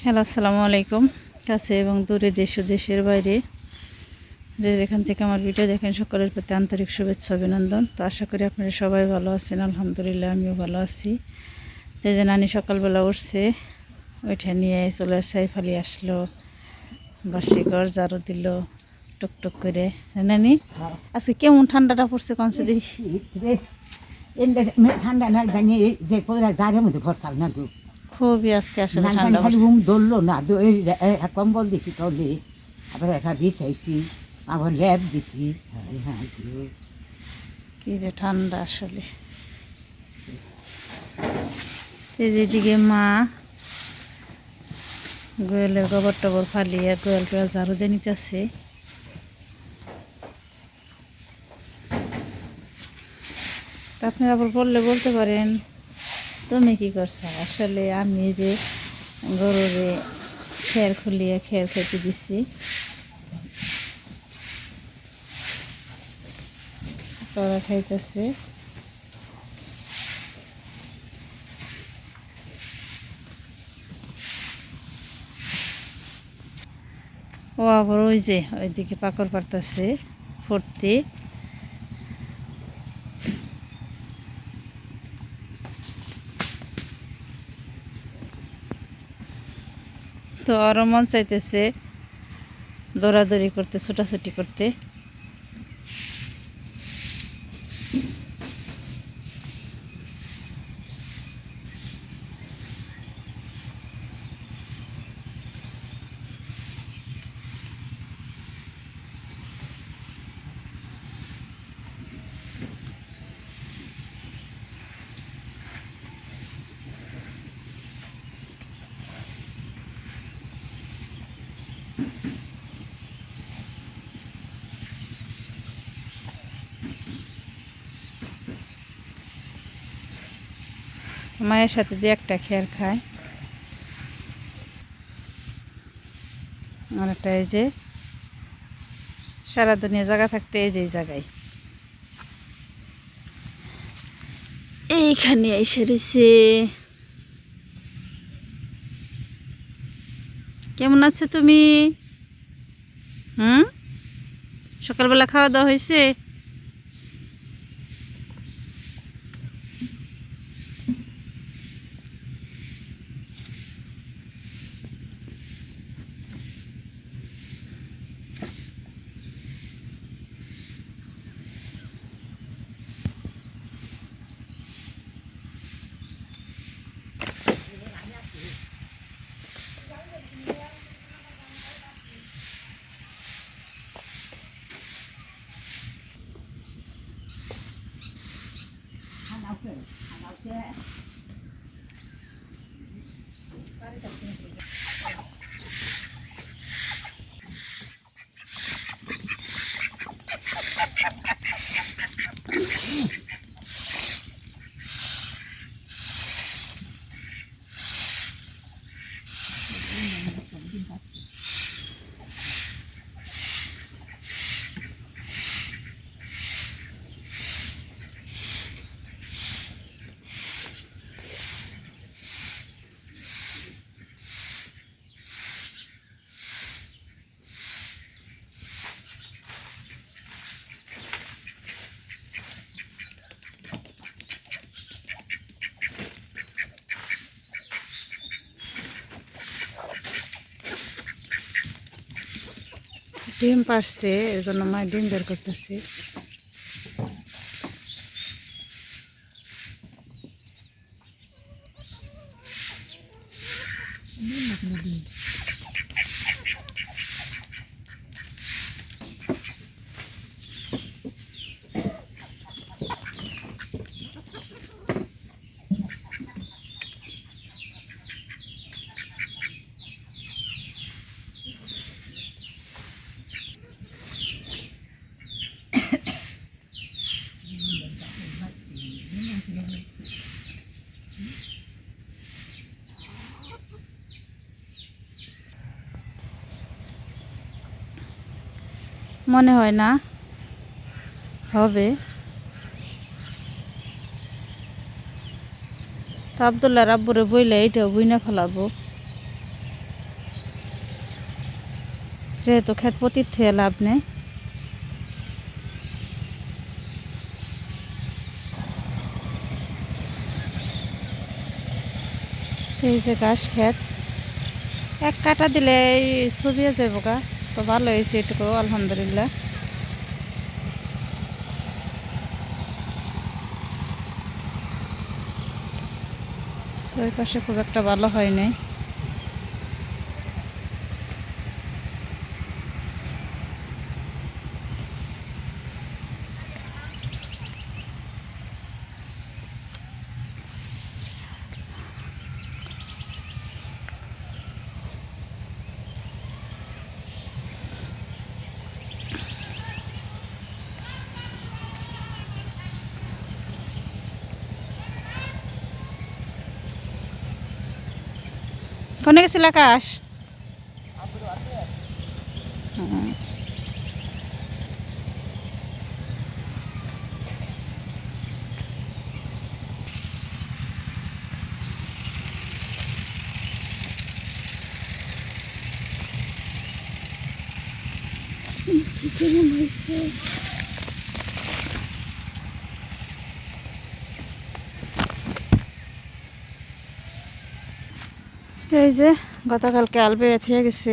Hello আসসালামু আলাইকুম কাছে এবং দূরে দেশ ও দেশের বাইরে যে যেখান থেকে আমার ভিডিও দেখেন সকলের প্রতি আন্তরিক শুভেচ্ছা অভিনন্দন তো আশা করি আপনারা সবাই ভালো আছেন আলহামদুলিল্লাহ আমিও ভালো আছি যে যে নানি সকালবেলা উঠছে ওইটা নিয়ে চলে সাইফ আলি আসলো বাসি ঘর ঝাড়ু দিল টুকটুক করে হ্যাঁ নানি আজকে কেমন ঠান্ডাটা পড়ছে কনসে দেখি ঠান্ডা না জানি যে জারের মধ্যে ভরসাল না খুবই আজকে আসলে ঠান্ডা খালি ঘুম ধরলো না এক কম্বল দিছি তলে আবার একটা বিছাইছি আবার ল্যাব দিছি। হায়। কি যে ঠান্ডা আসলে। এই যে মা গোয়ালের গোবর টবর ফালিয়ে গোয়াল টোয়াল ঝাড়ু দিয়ে নিতেছে। তা আপনারা আবার বললে বলতে পারেন। তুমি কি করছ? আসলে আমি যে গরুরে খের খুলিয়ে খের খেতে দিছি। তোরা খাইতেছে। ও আবার ওই যে, ওইদিকে পাকড় পারতেছে ফুটতে। তো মন চাইতেছে দৌড়াদৌড়ি করতে ছোটাছুটি করতে। মায়ের সাথে যে একটা খেয়ার খায়। আর একটা এই যে সারা দুনিয়া জায়গা থাকতে এই যে এই জায়গায়। এইখানে এসে রয়েছে। কেমন আছো তুমি? হুম? সকালবেলা খাওয়া দাওয়া হয়েছে? ডিম পারছে এর জন্য মা ডিম বের করতেছে। মনে হয় না। হবে। তা আবদুল্লাহ রাব্বুরে বইলে এইটাও বইনা ফেলাবো। যেহেতু ক্ষেত পতিত হয়ে লাভ নেই। এই যে ঘাস খেত এক কাটা দিলে এই ছবিয়ে যাব গা। তো ভালো হয়েছে এটুকু আলহামদুলিল্লাহ। তো ওই পাশে খুব একটা ভালো হয় নাই। কোনে গেছিল আকাশ হুম। তো এই যে, গতকালকে আলবে থেকে গেছে।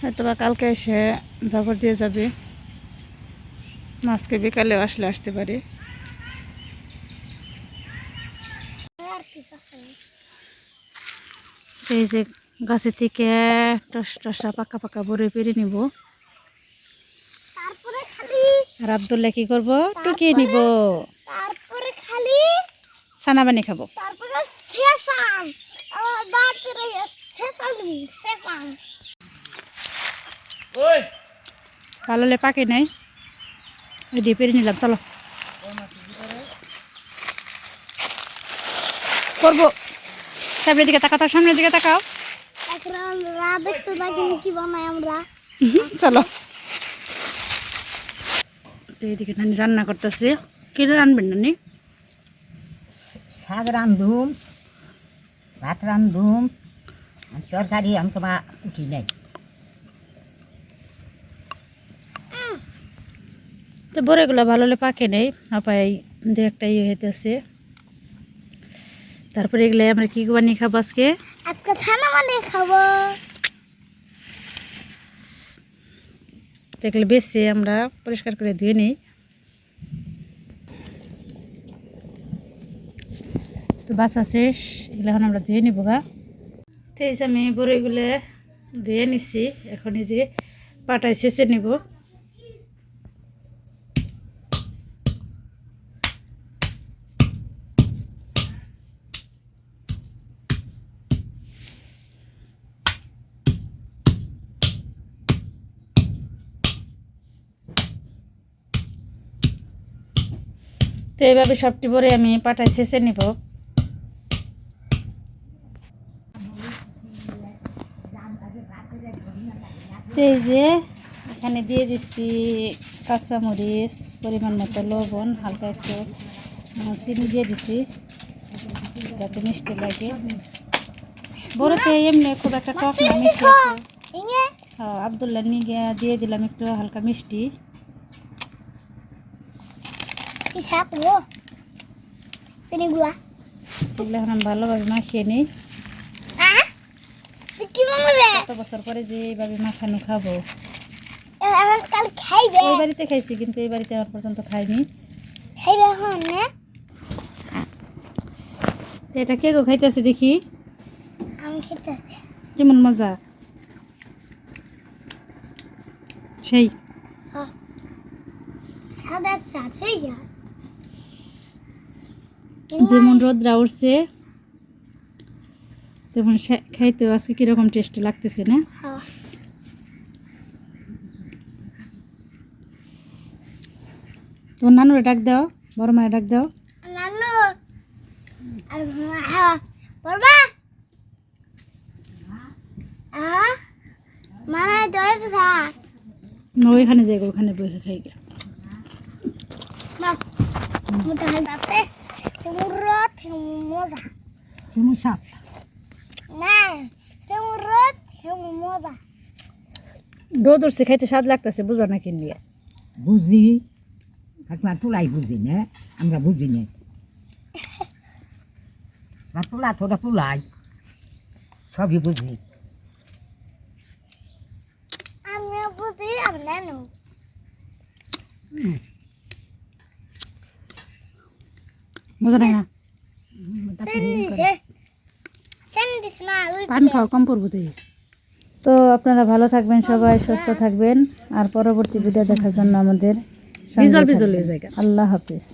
হয়তো বা কালকে এসে জাবর দিয়ে যাবে। আজকে বিকালেও আসলে আসতে পারে। এই যে গাছের থেকে টস টসা পাকা পাকা বড়ে পেরে নিব। আর আবদুল্লাহ কি করব? টুকিয়ে নিব। তারপরে খালি ছানা বানি খাব। তারপরে ভালো হলে পাকে নাই। পেরে নিলাম চলো। করব। সামনের দিকে তাকাও সামনের দিকে তাকাও। চলো। তো এইদিকে নানি রান্না করতেছে। কি রানবেন নানি? শাক রান্ধুম ভাত রান্ধুম আর তরকারি আমি তোমার উঠি নাই। তো বড়েগুলো ভালো হলে পাকে নেই আপাই যে একটা ইয়ে হইতেছে। তারপরে এগুলো আমরা কি বানিয়ে খাব আজকে? আজকে খানা বানিয়ে খাব। এগুলো বেছে আমরা পরিষ্কার করে ধুয়ে নিই। তো বাসা শেষ এগুলো এখন আমরা ধুয়ে নিব গা। তো আমি বড়িগুলো ধুয়ে নিছি, এখন এই যে পাটায় শেষে নিব। তো এইভাবে সবটি ভরে আমি পাটায় শেষে নিব। এই যে এখানে দিয়ে দিচ্ছি কাঁচামরিচ পরিমাণ মতো লবণ হালকা একটু চিনি দিয়ে দিছি যাতে মিষ্টি লাগে। বড়তে এমনি খুব একটা টক না মিষ্টি হ্যাঁ আবদুল্লাহ নিয়ে দিয়ে দিলাম একটু হালকা মিষ্টি। কি সাপ গো চিনিগুলা এগুলো এখন আমি ভালোভাবে মাখিয়ে নিই। আ? তুই কি বানাবে কত বছর পরে যে এইভাবে মাখানো খাব। এখন কাল খাইবে। ওই বাড়িতে খাইছি কিন্তু এই বাড়িতে আমার পর্যন্ত খাইনি। এটা কে গো খাইতেছে দেখি? কেমন মজা? সেই। সাদা সেই যেমন রোদরা উঠছে তেমন খাইতেও আজকে কীরকম টেস্ট লাগতেছে না? হ্যাঁ। তোমার নানুরে ডাক দাও বড় মায়ের ডাক দাও। নানু হ্যাঁ ওইখানে যাই ওখানে বসে খাই গে তোমরা মজা তেমন সাপ না মজা রোদ উঠছে খাইতে স্বাদ লাগতেছে বুঝো না কিনলি বুঝি কাকিমা তোলাই বুঝি না আমরা বুঝি না বা তোলা তোরা তোলাই সবই বুঝি আমিও বুঝি আমি জানো বুঝো না? সেন্ডিস পানি খাওয়া কম পড়ব তুই তো আপনারা ভালো থাকবেন সবাই সুস্থ থাকবেন। আর পরবর্তী ভিডিও দেখার জন্য আমাদের আল্লাহ হাফিজ।